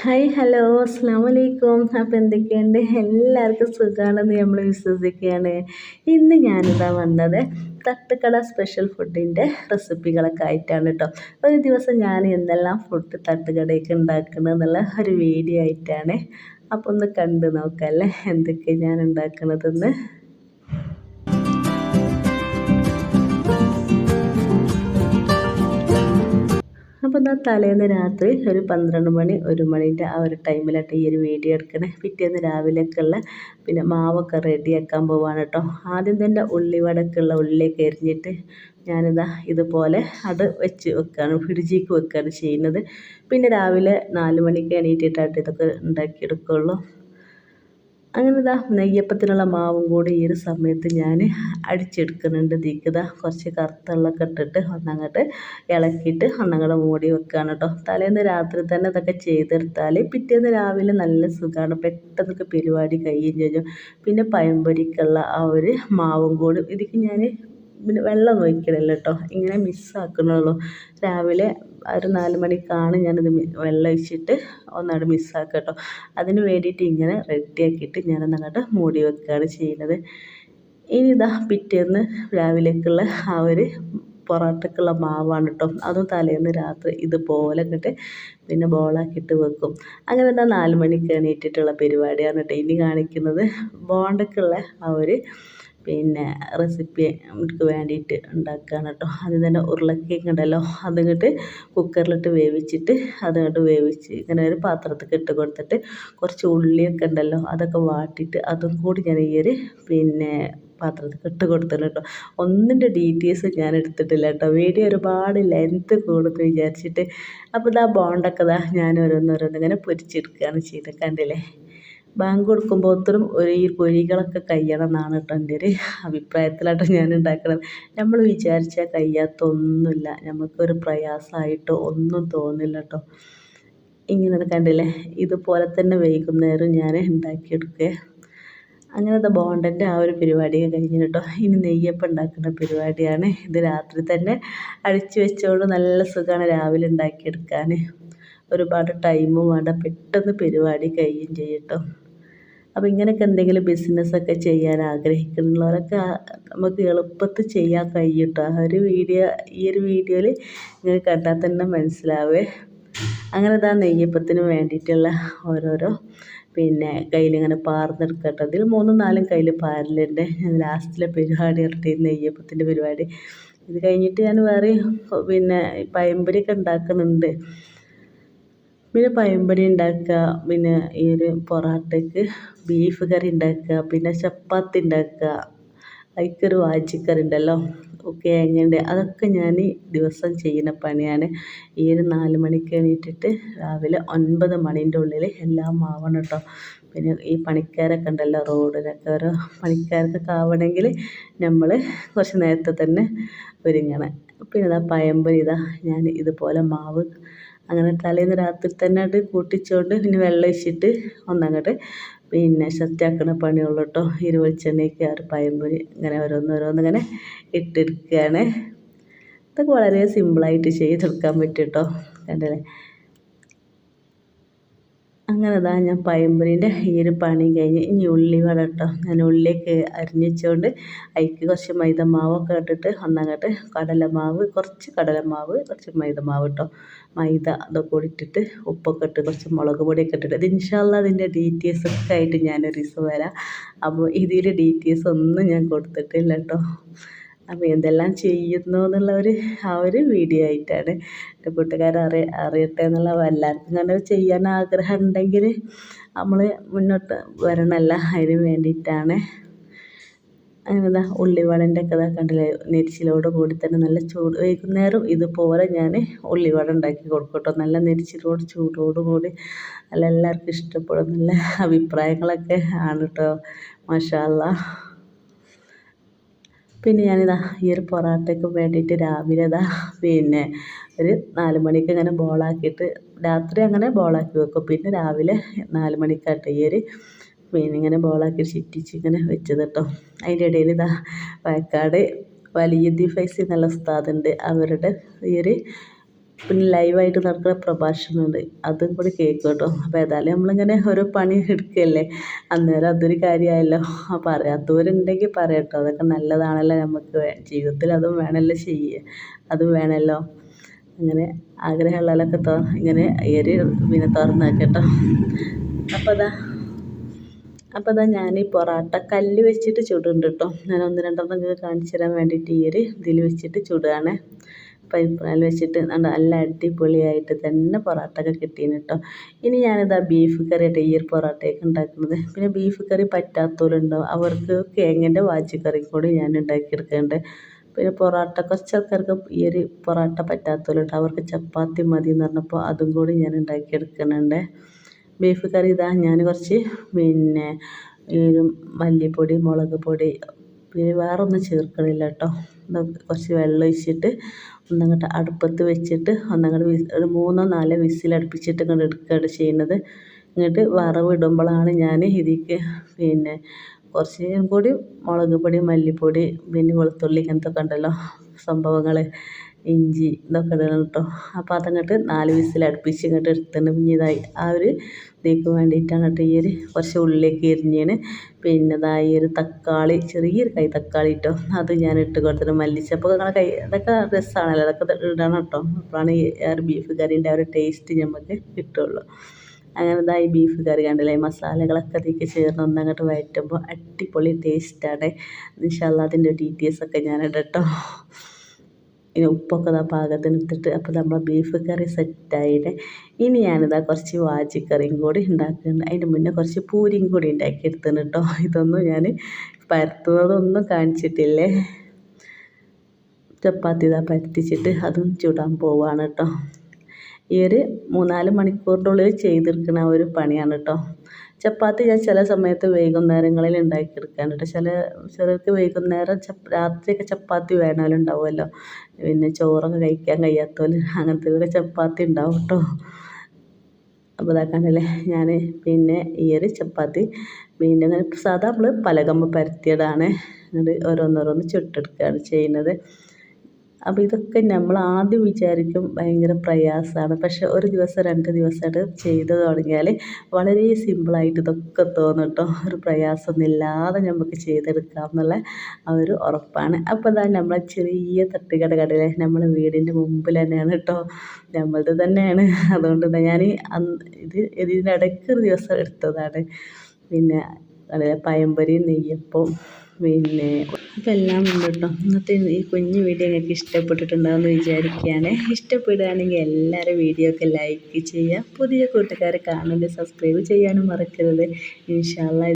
Hi hello അസ്സാം വലൈക്കും അപ്പോൾ എന്തൊക്കെയുണ്ട്? എല്ലാവർക്കും സുഖമാണെന്ന് നമ്മൾ വിശ്വസിക്കുകയാണ്. ഇന്ന് ഞാനിതാ വന്നത് തട്ടുകട സ്പെഷ്യൽ ഫുഡിന്റെ റെസിപ്പികളൊക്കെ ആയിട്ടാണ് കേട്ടോ ഒരു ദിവസം ഞാൻ എന്തെല്ലാം ഫുഡ് തട്ടുകടയ്ക്ക് ഉണ്ടാക്കുന്നത് എന്നുള്ള ഒരു വീഡിയോ ആയിട്ടാണ്. അപ്പോൾ ഒന്ന് കണ്ടു നോക്കാം അല്ലേ? എന്തൊക്കെ ഞാൻ ഉണ്ടാക്കുന്നതെന്ന് അപ്പോൾ എന്നാൽ തലേന്ന് രാത്രി ഒരു പന്ത്രണ്ട് മണി ഒരു മണീന്റെ ആ ഒരു ടൈമിലായിട്ട് ഈ ഒരു വീഡിയോ എടുക്കണേ. പിറ്റേന്ന് രാവിലെയൊക്കെയുള്ള പിന്നെ മാവൊക്കെ റെഡിയാക്കാൻ പോവാണ് കേട്ടോ ആദ്യം തന്നെ ഉള്ളിവടക്കുള്ള ഉള്ളിയൊക്കെ എരിഞ്ഞിട്ട് ഞാനിതാ ഇതുപോലെ അത് വെച്ച് വെക്കുകയാണ് ഫ്രിഡ്ജിക്ക് വെക്കുകയാണ് ചെയ്യുന്നത്. പിന്നെ രാവിലെ നാല് മണിക്ക് എണീറ്റിട്ടായിട്ട് ഇതൊക്കെ ഉണ്ടാക്കിയെടുക്കുള്ളൂ. അങ്ങനെ ഇതാ നെയ്യപ്പത്തിനുള്ള മാവും കൂടി ഈ ഒരു സമയത്ത് ഞാൻ അടിച്ചെടുക്കുന്നുണ്ട്. ഇതിലേക്ക് കുറച്ച് കറുത്തുള്ളൊക്കെ ഇട്ടിട്ട് ഒന്നങ്ങോട്ട് ഇളക്കിയിട്ട് ഒന്നങ്ങോട്ട് മൂടി വെക്കുകയാണ് കേട്ടോ തലേന്ന് രാത്രി തന്നെ ഇതൊക്കെ ചെയ്തെടുത്താൽ പിറ്റേന്ന് രാവിലെ നല്ല സുഖമാണ് പെട്ടെന്നൊക്കെ പരിപാടി കഴിയുകയും ചെയ്യും. പിന്നെ പഴംപൊരിക്കുള്ള ആ ഒരു മാവും കൂടി ഇതിക്ക് ഞാൻ പിന്നെ വെള്ളം ഒഴിക്കണില്ല കേട്ടോ ഇങ്ങനെ മിസ്സാക്കണുള്ളൂ രാവിലെ ഒരു നാല് മണിക്കാണ് ഞാനത് വെള്ളം ഒഴിച്ചിട്ട് ഒന്നങ്ങോട്ട് മിസ്സാക്കുക കേട്ടോ അതിന് വേണ്ടിയിട്ട് ഇങ്ങനെ റെഡിയാക്കിയിട്ട് ഞാനൊന്ന് അങ്ങോട്ട് മൂടി വെക്കുകയാണ് ചെയ്യുന്നത്. ഇനി ഇതാ പിറ്റേന്ന് രാവിലേക്കുള്ള ആ ഒരു പൊറോട്ടക്കുള്ള മാവാണ് കേട്ടോ അതും തലേന്ന് രാത്രി ഇതുപോലെ ഇങ്ങോട്ട് പിന്നെ ബോളാക്കിയിട്ട് വെക്കും. അങ്ങനെ എന്താ നാല് മണിക്ക് എണീറ്റിട്ടുള്ള പരിപാടിയാണ് കേട്ടോ. ഇനി കാണിക്കുന്നത് ബോണ്ടക്കുള്ള ആ ഒരു പിന്നെ റെസിപ്പിക്ക് വേണ്ടിയിട്ട് ഉണ്ടാക്കുകയാണ് കേട്ടോ. ആദ്യം തന്നെ ഉരുളക്കിഴങ്ങ് ഉണ്ടല്ലോ അതിങ്ങോട്ട് കുക്കറിലിട്ട് വേവിച്ചിട്ട് അതങ്ങോട്ട് വേവിച്ച് ഇങ്ങനെ ഒരു പാത്രത്തിൽ ഇട്ട് കൊടുത്തിട്ട് കുറച്ച് ഉള്ളിയൊക്കെ ഉണ്ടല്ലോ അതൊക്കെ വാട്ടിയിട്ട് അതും കൂടി ഞാൻ ഈ ഒരു പിന്നെ പാത്രത്തിൽ ഇട്ട് കൊടുത്തല്ലോ കേട്ടോ. ഒന്നിന്റെ ഡീറ്റെയിൽസ് ഞാൻ എടുത്തിട്ടില്ല കേട്ടോ. വീഡിയോ ഒരുപാട് ലെങ്ത് കൂടുന്നു വിചാരിച്ചിട്ട്. അപ്പോൾ ഇതാ ബോണ്ടൊക്കെ ഇതാ ഞാൻ ഓരോന്നോരോന്നിങ്ങനെ പൊരിച്ചെടുക്കുകയാണ് ചെയ്തത് കണ്ടില്ലേ? ബാങ്ക് കൊടുക്കുമ്പോഴത്തേനും ഒരു ഈ പൊരികളൊക്കെ കഴിയണം എന്നാണ് കേട്ടോ എന്റെ ഒരു അഭിപ്രായത്തിലാട്ടോ ഞാൻ ഉണ്ടാക്കുന്നത് നമ്മൾ വിചാരിച്ചാൽ കഴിയാത്ത ഒന്നുമില്ല നമുക്കൊരു പ്രയാസമായിട്ടോ ഒന്നും തോന്നില്ല കേട്ടോ. ഇങ്ങനെ കണ്ടില്ലേ? ഇതുപോലെ തന്നെ വൈകുന്നേരം ഞാൻ ഉണ്ടാക്കിയെടുക്കുക. അങ്ങനത്തെ ബോണ്ടന്റെ ആ ഒരു പരിപാടിയൊക്കെ കഴിഞ്ഞു കേട്ടോ. ഇനി നെയ്യപ്പം ഉണ്ടാക്കുന്ന പരിപാടിയാണ്. ഇത് രാത്രി തന്നെ അടിച്ചു വെച്ചോണ്ട് നല്ല സുഖമാണ് രാവിലെ ഉണ്ടാക്കിയെടുക്കാൻ. ഒരുപാട് ടൈമും വേണ്ട. പെട്ടെന്ന് പരിപാടി കഴിയും ചെയ്യും കേട്ടോ അപ്പോൾ ഇങ്ങനെയൊക്കെ എന്തെങ്കിലും ബിസിനസ്സൊക്കെ ചെയ്യാൻ ആഗ്രഹിക്കുന്നവരൊക്കെ നമുക്ക് എളുപ്പത്തിൽ ചെയ്യാൻ കഴിയും കേട്ടോ ഒരു വീഡിയോ ഈ ഒരു വീഡിയോയിൽ നിങ്ങൾ കണ്ടാൽ തന്നെ മനസ്സിലാവേ. അങ്ങനെ ഇതാ നെയ്യപ്പത്തിന് വേണ്ടിയിട്ടുള്ള ഓരോരോ പിന്നെ കയ്യിലിങ്ങനെ പാർന്നെടുക്കട്ടെ കേട്ടോ ഇതിൽ മൂന്നും നാലും കയ്യിൽ പാരലുണ്ട്. ലാസ്റ്റിലെ പരിപാടി ഇറട്ടി നെയ്യപ്പത്തിന്റെ പരിപാടി. ഇത് കഴിഞ്ഞിട്ട് ഞാൻ വേറെ പിന്നെ പഴംപൊരിയൊക്കെ ഉണ്ടാക്കുന്നുണ്ട്. പിന്നെ പഴംപൊരി ഉണ്ടാക്കുക പിന്നെ ഈ ഒരു പൊറോട്ടയ്ക്ക് ബീഫ് കറി ഉണ്ടാക്കുക പിന്നെ ചപ്പാത്തി ഉണ്ടാക്കുക അതിക്കൊരു വാജിക്കറി ഉണ്ടല്ലോ കിഴങ്ങിന്റെ അതൊക്കെ ഞാൻ ദിവസം ചെയ്യുന്ന പണിയാണ്. ഈ ഒരു നാല് മണിക്ക് എണീറ്റിട്ട് രാവിലെ ഒൻപത് മണീന്റെ ഉള്ളിൽ എല്ലാം ആവണം കേട്ടോ പിന്നെ ഈ പണിക്കാരൊക്കെ ഉണ്ടല്ലോ റോഡിലൊക്കെ ഓരോ പണിക്കാർക്കൊക്കെ ആവണമെങ്കിൽ നമ്മൾ കുറച്ച് നേരത്തെ തന്നെ ഒരുങ്ങണം. പിന്നെ ഇതാ പഴംപൊരി ഇതാ ഞാൻ ഇതുപോലെ മാവ് അങ്ങനെ തലേന്ന് രാത്രി തന്നെ അത് കൂട്ടിച്ചുകൊണ്ട് പിന്നെ വെള്ളം ഒഴിച്ചിട്ട് ഒന്നങ്ങോട്ട് പിന്നെ ശക്തിയാക്കണ പണിയുള്ളൂ കേട്ടോ ഇരു വെളിച്ചെണ്ണയ്ക്ക് ആറ് പയമ്പൊരി ഇങ്ങനെ ഓരോന്നോരോന്നിങ്ങനെ ഇട്ടെടുക്കുകയാണ് ഇതൊക്കെ വളരെ സിമ്പിളായിട്ട് ചെയ്തെടുക്കാൻ പറ്റും കേട്ടോ കണ്ടില്ലേ? അങ്ങനെ ഇതാ ഞാൻ പഴംപൊരീന്റെ ഈ ഒരു പണി കഴിഞ്ഞ് ഇനി ഉള്ളി കേട്ടോ ഞാൻ ഉള്ളിയൊക്കെ അരിഞ്ഞുവെച്ചുകൊണ്ട് അതിക്ക് കുറച്ച് മൈദമാവൊക്കെ ഇട്ടിട്ട് ഒന്നങ്ങോട്ട് കടലമാവ് കുറച്ച് കടലമാവ് കുറച്ച് മൈദമാവ് കേട്ടോ മൈദ അതൊക്കെ ഇട്ടിട്ട് ഉപ്പൊക്കെ ഇട്ട് കുറച്ച് മുളക് പൊടിയൊക്കെ ഇട്ടിട്ട് അത് ഇൻഷാല്ല അതിന്റെ ഡീറ്റെയിൽസ് ഒക്കെ ആയിട്ട് ഞാനൊരു ദിവസം വരാം. അപ്പോൾ ഇതിൽ ഡീറ്റെയിൽസ് ഒന്നും ഞാൻ കൊടുത്തിട്ടില്ല കേട്ടോ അപ്പോൾ എന്തെല്ലാം ചെയ്യുന്നു എന്നുള്ള ഒരു ആ ഒരു വീഡിയോ ആയിട്ടാണ് എന്റെ കൂട്ടുകാർ അറിയ അറിയട്ടെ എന്നുള്ള എല്ലാവർക്കും അങ്ങനെ ചെയ്യാൻ ആഗ്രഹം ഉണ്ടെങ്കിൽ നമ്മൾ മുന്നോട്ട് വരണമല്ല അതിന് വേണ്ടിയിട്ടാണ്. അങ്ങനെ ഇതാ ഉള്ളിവടന്റെ ഒക്കെ ഇതാ കണ്ടില്ലേ നെരിച്ചിലോട് കൂടി തന്നെ നല്ല ചൂട് വൈകുന്നേരം ഇതുപോലെ ഞാൻ ഉള്ളിവട ഉണ്ടാക്കി കൊടുക്കട്ടോ നല്ല നെരിച്ചിലോട് ചൂടോട് കൂടി നല്ല എല്ലാവർക്കും ഇഷ്ടപ്പെടും നല്ല അഭിപ്രായങ്ങളൊക്കെ ആണ് കേട്ടോ മാഷാ പിന്നെ ഞാനിതാ ഈ ഒരു പൊറോട്ടയ്ക്ക് വേണ്ടിയിട്ട് രാവിലെ ഇതാ പിന്നെ ഒരു നാല് മണിക്ക് ഇങ്ങനെ ബോളാക്കിയിട്ട് രാത്രി അങ്ങനെ ബോളാക്കി വെക്കും. പിന്നെ രാവിലെ നാല് മണിക്കാട്ട് ഈ ഒരു പിന്നെ ഇങ്ങനെ ബോളാക്കി ചിറ്റിച്ച് ഇങ്ങനെ വെച്ചത് കേട്ടോ. അതിന്റെ ഇടയിൽ ഇതാ വയക്കാട് വലിയ ഫൈസി എന്നുള്ള ഉസ്താദുണ്ട് അവരുടെ ഈ ഒരു പിന്നെ ലൈവായിട്ട് നടക്കുന്ന പ്രഭാഷണമുണ്ട്. അതും കൂടി കേൾക്കും കേട്ടോ. അപ്പോൾ ഏതായാലും നമ്മളിങ്ങനെ ഓരോ പണി എടുക്കുകയല്ലേ? അന്നേരം അതൊരു കാര്യമായല്ലോ. പറയാത്തവരുണ്ടെങ്കിൽ പറയട്ടോ. അതൊക്കെ നല്ലതാണല്ലോ നമുക്ക് ജീവിതത്തിൽ അതും വേണമല്ലോ ചെയ്യുക. അതും വേണമല്ലോ. അങ്ങനെ ആഗ്രഹമുള്ളതൊക്കെ തോ ഇങ്ങനെ ഏറി പിന്നെ തുറന്നു കേട്ടോ അപ്പോൾ അതാ അപ്പോൾ അതാ ഞാൻ ഈ പൊറാട്ട കല്ല് വെച്ചിട്ട് ചുടുന്നുണ്ട് കേട്ടോ. ഞാൻ ഒന്ന് രണ്ടെണ്ണം നിങ്ങൾക്ക് കാണിച്ചു തരാൻ വേണ്ടിയിട്ട് ഈ ഒരു ഇതിൽ വെച്ചിട്ട് ചുടുകയാണ്. പൈപ്പ് വെച്ചിട്ട് നല്ല അടിപൊളിയായിട്ട് തന്നെ പൊറോട്ട ഒക്കെ കിട്ടീന് കേട്ടോ ഇനി ഞാനിതാ ബീഫ് കറി ആയിട്ട് ഈ ഒരു പൊറോട്ടയൊക്കെ ഉണ്ടാക്കുന്നത്. പിന്നെ ബീഫ് കറി പറ്റാത്തവരുണ്ടാവും അവർക്ക് കേങ്ങിന്റെ വാച്ചിക്കറിയും കൂടി ഞാൻ ഉണ്ടാക്കിയെടുക്കുന്നുണ്ട്. പിന്നെ പൊറോട്ട കുറച്ച് ആൾക്കാർക്ക് ഈ ഒരു പൊറോട്ട പറ്റാത്തവരുണ്ട് അവർക്ക് ചപ്പാത്തി മതി എന്ന് പറഞ്ഞപ്പോൾ അതും കൂടി ഞാൻ ഉണ്ടാക്കിയെടുക്കുന്നുണ്ട്. ബീഫ് കറി ഇതാ ഞാൻ കുറച്ച് പിന്നെ മല്ലിപ്പൊടി മുളക് പൊടി പിന്നെ വേറൊന്നും ചേർക്കണില്ല കേട്ടോ കുറച്ച് വെള്ളം ഒഴിച്ചിട്ട് ഒന്നങ്ങോട്ട് അടുപ്പത്ത് വെച്ചിട്ട് ഒന്നങ്ങോട്ട് ഒരു മൂന്നോ നാലോ വിസിലടുപ്പിച്ചിട്ട് ഇങ്ങോട്ട് എടുക്കുകയാണ് ചെയ്യുന്നത്. എന്നിട്ട് വറവ് ഇടുമ്പോഴാണ് ഞാൻ ഇതിക്ക് പിന്നെ കുറച്ചും കൂടി മുളക് പൊടി മല്ലിപ്പൊടി പിന്നെ വെളുത്തുള്ളി ഇങ്ങനത്തെ ഒക്കെ ഉണ്ടല്ലോ സംഭവങ്ങൾ ഇഞ്ചി ഇതൊക്കെ ഇടണം കേട്ടോ. അപ്പോൾ അതങ്ങോട്ട് നാല് വിസിൽ അടുപ്പിച്ച് ഇങ്ങോട്ട് എടുത്തിട്ട് പിന്നെ ഇതായി ആ ഒരു ഇതിലേക്ക് വേണ്ടിയിട്ടാണ് കേട്ടോ ഈ ഒരു കുറച്ച് ഉള്ളിലേക്ക് എരിഞ്ഞാണ് പിന്നെ ഇതാ ഈ ഒരു തക്കാളി ചെറിയൊരു കൈ തക്കാളി കേട്ടോ അത് ഞാൻ ഇട്ട് കൊടുത്തിട്ട് മല്ലിച്ചപ്പോൾ നിങ്ങളെ കൈ അതൊക്കെ രസമാണല്ലോ. അതൊക്കെ ഇടണം കേട്ടോ. അപ്പോഴാണ് ഈ ഒരു ബീഫ് കറീന്റെ ആ ഒരു ടേസ്റ്റ് നമുക്ക് കിട്ടുള്ളൂ. അങ്ങനെ ഇതായി ബീഫ് കറി കണ്ടില്ലേ മസാലകളൊക്കെ അതിലേക്ക് ചേർന്ന് ഒന്നങ്ങോട്ട് വഴറ്റുമ്പോൾ അടിപൊളി ടേസ്റ്റാണ് ഇൻഷാല്ല അതിന്റെ ഡീറ്റെയിൽസൊക്കെ ഞാൻ ഇടട്ടോ ഇനി ഉപ്പൊക്കെ ഇതാ പാകത്തിന് ഇട്ടിട്ട് അപ്പോൾ നമ്മൾ ബീഫ് കറി സെറ്റായിട്ട് ഇനി ഞാനിതാ കുറച്ച് വാജിക്കറിയും കൂടി ഉണ്ടാക്കുന്നുണ്ട് അതിന്റെ മുന്നേ കുറച്ച് പൂരിയും കൂടി ഉണ്ടാക്കി എടുത്തിന് കേട്ടോ ഇതൊന്നും ഞാൻ പരത്തുന്നതൊന്നും കാണിച്ചിട്ടില്ലേ? ചപ്പാത്തി ഇതാ പരത്തിച്ചിട്ട് അതും ചുടാൻ പോവാണ് കേട്ടോ ഈ ഒരു മൂന്നാൽ മണിക്കൂറിന്റെ ഉള്ളിൽ ചെയ്തെടുക്കുന്ന ഒരു പണിയാണ് കേട്ടോ ചപ്പാത്തി ഞാൻ ചില സമയത്ത് വൈകുന്നേരങ്ങളിൽ ഉണ്ടാക്കിയെടുക്കാറുണ്ട് ചില ചിലർക്ക് വൈകുന്നേരം രാത്രിയൊക്കെ ചപ്പാത്തി വേണമല്ലോ പിന്നെ ചോറൊക്കെ കഴിക്കാൻ കഴിയാത്തവർ അങ്ങനത്തെ ചപ്പാത്തി ഉണ്ടാവും കേട്ടോ. അപ്പോൾ ഇതാക്കാനല്ലേ ഞാൻ പിന്നെ ഈ ഒരു ചപ്പാത്തി പിന്നെ സാധാ നമ്മൾ പലകമ്പ് പരത്തിയതാണ്. എന്നിട്ട് ഓരോന്നോരോന്ന് ചുട്ടെടുക്കുകയാണ് ചെയ്യുന്നത്. അപ്പോൾ ഇതൊക്കെ നമ്മൾ ആദ്യം വിചാരിക്കും ഭയങ്കര പ്രയാസമാണ്. പക്ഷെ ഒരു ദിവസം രണ്ട് ദിവസമായിട്ട് ചെയ്ത് തുടങ്ങിയാൽ വളരെ സിമ്പിളായിട്ട് ഇതൊക്കെ തോന്നും കേട്ടോ ഒരു പ്രയാസമൊന്നുമില്ലാതെ നമുക്ക് ചെയ്തെടുക്കാം എന്നുള്ള ആ ഒരു ഉറപ്പാണ്. അപ്പോൾ ഇതാ നമ്മളെ ചെറിയ തട്ടുകട കടയിലെ നമ്മളെ വീടിന്റെ മുമ്പിൽ തന്നെയാണ് കേട്ടോ നമ്മളത് തന്നെയാണ്. അതുകൊണ്ട് തന്നെ ഞാൻ ഇത് ഇതിനിടയ്ക്ക് ഒരു ദിവസം എടുത്തതാണ്. പിന്നെ പഴംപൊരി നെയ്യപ്പം പിന്നെ എല്ലാം ഉണ്ട് കേട്ടോ. ഇന്നത്തെ ഈ കുഞ്ഞു വീഡിയോ നിങ്ങൾക്ക് ഇഷ്ടപ്പെട്ടിട്ടുണ്ടാവുമെന്ന് വിചാരിക്കുകയാണ്. ഇഷ്ടപ്പെടുകയാണെങ്കിൽ എല്ലാവരും വീഡിയോ ഒക്കെ ലൈക്ക് ചെയ്യുക. പുതിയ കൂട്ടുകാരെ കാണുന്നത് സബ്സ്ക്രൈബ് ചെയ്യാനും മറക്കരുത്. ഇൻഷാല്ല